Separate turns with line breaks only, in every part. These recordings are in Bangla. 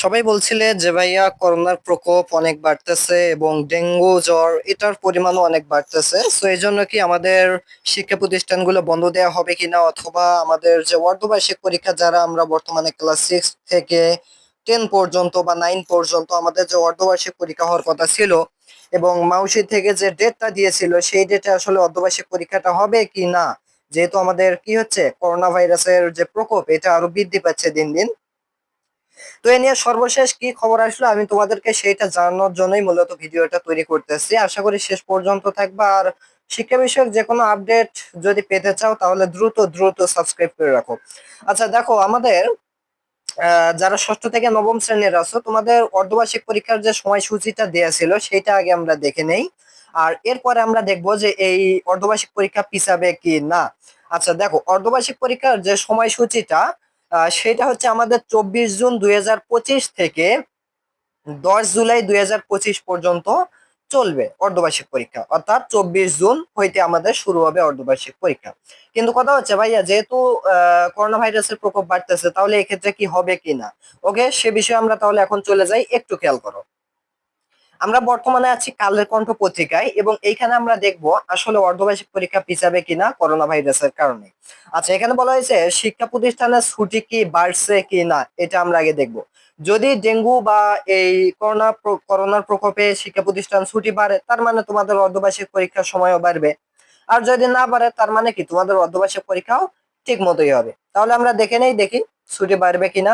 সবাই বলছিলে যে ভাইয়া করোনার প্রকোপ অনেক বাড়তেছে এবং ডেঙ্গু জ্বর, এটার পরিমাণও অনেক বাড়তেছে। সো এই জন্য কি আমাদের শিক্ষা প্রতিষ্ঠানগুলো বন্ধ দেওয়া হবে কিনা অথবা আমাদের যে অর্ধবার্ষিক পরীক্ষা যারা আমরা বর্তমানে ক্লাস সিক্স থেকে টেন পর্যন্ত বা নাইন পর্যন্ত আমাদের যে অর্ধবার্ষিক পরীক্ষা হওয়ার কথা ছিল এবং মাউসি থেকে যে ডেটটা দিয়েছিল, সেই ডেটে আসলে অর্ধবার্ষিক পরীক্ষাটা হবে কি না যেহেতু আমাদের কি হচ্ছে করোনা ভাইরাসের যে প্রকোপ, এটা আরও বৃদ্ধি পাচ্ছে দিন দিন। তো এ নিয়ে সর্বশেষ কি খবর আসলো? আমি তোমাদেরকে সেইটা জানানোর জন্যই মূলত ভিডিওটা তৈরি করতেছি। আশা করি শেষ পর্যন্ত থাকবা। আর শিক্ষা বিষয়ক যে কোনো আপডেট যদি পেতে চাও, তাহলে দ্রুত দ্রুত সাবস্ক্রাইব করে রাখো। আচ্ছা দেখো, আমাদের যারা ষষ্ঠ থেকে নবম শ্রেণির আছো, তোমাদের অর্ধবার্ষিক পরীক্ষার যে সময়সূচিটা দেয়া ছিল সেটা আগে আমরা দেখে নেই। আর এরপরে আমরা দেখব যে এই অর্ধবার্ষিক পরীক্ষা পিছাবে কি না। আচ্ছা দেখো, অর্ধবার্ষিক পরীক্ষার যে সময়সূচিটা সেটা হচ্ছে আমাদের চব্বিশ জুন দুই হাজার পঁচিশ থেকে দশ জুলাই দুই হাজার পঁচিশ পর্যন্ত চলবে অর্ধবার্ষিক পরীক্ষা। অর্থাৎ চব্বিশ জুন হইতে আমাদের শুরু হবে অর্ধবার্ষিক পরীক্ষা। কিন্তু কথা হচ্ছে, ভাইয়া, যেহেতু করোনা ভাইরাসের প্রকোপ বাড়তেছে, তাহলে এক্ষেত্রে কি হবে কি না ওকে, সে বিষয়ে আমরা তাহলে এখন চলে যাই। একটু খেয়াল করো। আমরা বর্তমানে আছি কালের কণ্ঠ পত্রিকায় এবং এইখানে আমরা দেখব আসলে অর্ধবার্ষিক পরীক্ষা পিছাবে কিনা করোনা ভাইরাসের কারণে। আচ্ছা এখানে বলা হয়েছে শিক্ষা প্রতিষ্ঠানের ছুটি কি বাড়ছে কি না এটা আমরা আগে দেখব। যদি ডেঙ্গু বা এই করোনা করোনার প্রকোপে শিক্ষা প্রতিষ্ঠান ছুটি বাড়ে, তার মানে তোমাদের অর্ধবার্ষিক পরীক্ষার সময়ও বাড়বে। আর যদি না বাড়ে, তার মানে কি তোমাদের অর্ধবার্ষিক পরীক্ষাও ঠিক মতোই হবে। তাহলে আমরা দেখে নেই, দেখি ছুটি বাড়বে কিনা।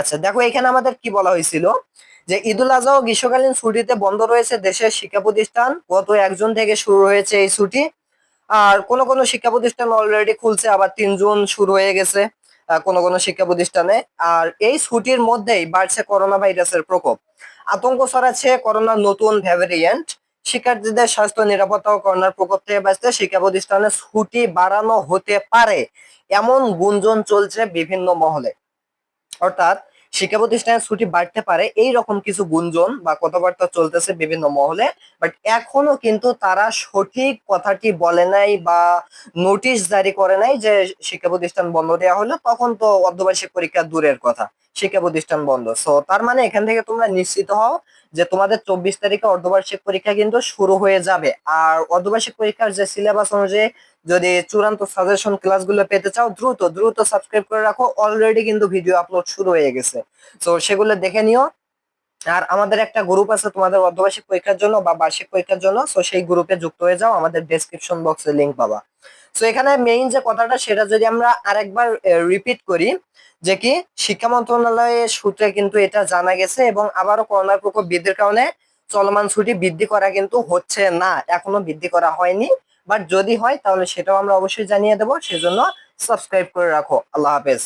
আচ্ছা দেখো এখানে আমাদের কি বলা হয়েছিল? যে ঈদুল আজহা ও গ্রীষ্মকালীন ছুটিতে বন্ধ রয়েছে দেশের শিক্ষা প্রতিষ্ঠান। গত এক জুন থেকে শুরু হয়েছে এই ছুটি। আর কোন কোন শিক্ষা প্রতিষ্ঠান অলরেডি খুলছে, আবার তিন জুন শুরু হয়ে গেছে কোন কোন শিক্ষা প্রতিষ্ঠানে। আর এই ছুটির মধ্যেই বাড়ছে করোনা ভাইরাসের প্রকোপ। আতঙ্ক ছড়াচ্ছে করোনার নতুন ভ্যারিয়েন্ট শিক্ষার্থীদের স্বাস্থ্য, নিরাপত্তা ও করোনার প্রকোপ থেকে বাঁচতে শিক্ষা প্রতিষ্ঠানে ছুটি বাড়ানো হতে পারে। এমন গুঞ্জন চলছে বিভিন্ন মহলে। অর্থাৎ শিক্ষা প্রতিষ্ঠানের ছুটি বাড়তে পারে। এই রকম কিছু গুঞ্জন বা কথাবার্তা চলতেছে বিভিন্ন মহলে। বাট এখনও কিন্তু তারা সঠিক কথাটি বলে নাই বা নোটিশ জারি করে নাই যে শিক্ষা প্রতিষ্ঠান বন্ধ দেওয়া হলো। তখন তো অর্ধবার্ষিক পরীক্ষা দূরের কথা। শিক্ষা প্রতিষ্ঠান বন্ধ। সো তার মানে এখান থেকে তোমরা নিশ্চিত হও যে তোমাদের চব্বিশ তারিখে অর্ধবার্ষিক পরীক্ষা কিন্তু শুরু হয়ে যাবে। আর অর্ধবার্ষিক পরীক্ষার যে সিলেবাস অনুযায়ী যদি চূড়ান্ত সাজেশন ক্লাসগুলো পেতে চাও, দ্রুত দ্রুত সাবস্ক্রাইব করে রাখো। অলরেডি কিন্তু ভিডিও আপলোড শুরু হয়ে গেছে। তো সেগুলো দেখে নিও। আর আমাদের একটা গ্রুপ আছে তোমাদের অর্ধবার্ষিক পরীক্ষার জন্য বা বার্ষিক পরীক্ষার জন্য। সো সেই গ্রুপে যুক্ত হয়ে যাও। আমাদের ডেসক্রিপশন বক্সে লিংক পাবা। সো এখানে মেইন যে কথাটা, সেটা যদি আমরা আরেকবার রিপিট করি, যে কি, শিক্ষা মন্ত্রণালয়ের সূত্রে কিন্তু এটা জানা গেছে এবং আবারও করোনার প্রকোপ বৃদ্ধির কারণে চলমান ছুটি বৃদ্ধি করা কিন্তু হচ্ছে না। এখনও বৃদ্ধি করা হয়নি। বাট যদি হয়, তাহলে সেটাও আমরা অবশ্যই জানিয়ে দেবো। সেজন্য সাবস্ক্রাইব করে রাখো। আল্লাহ হাফেজ।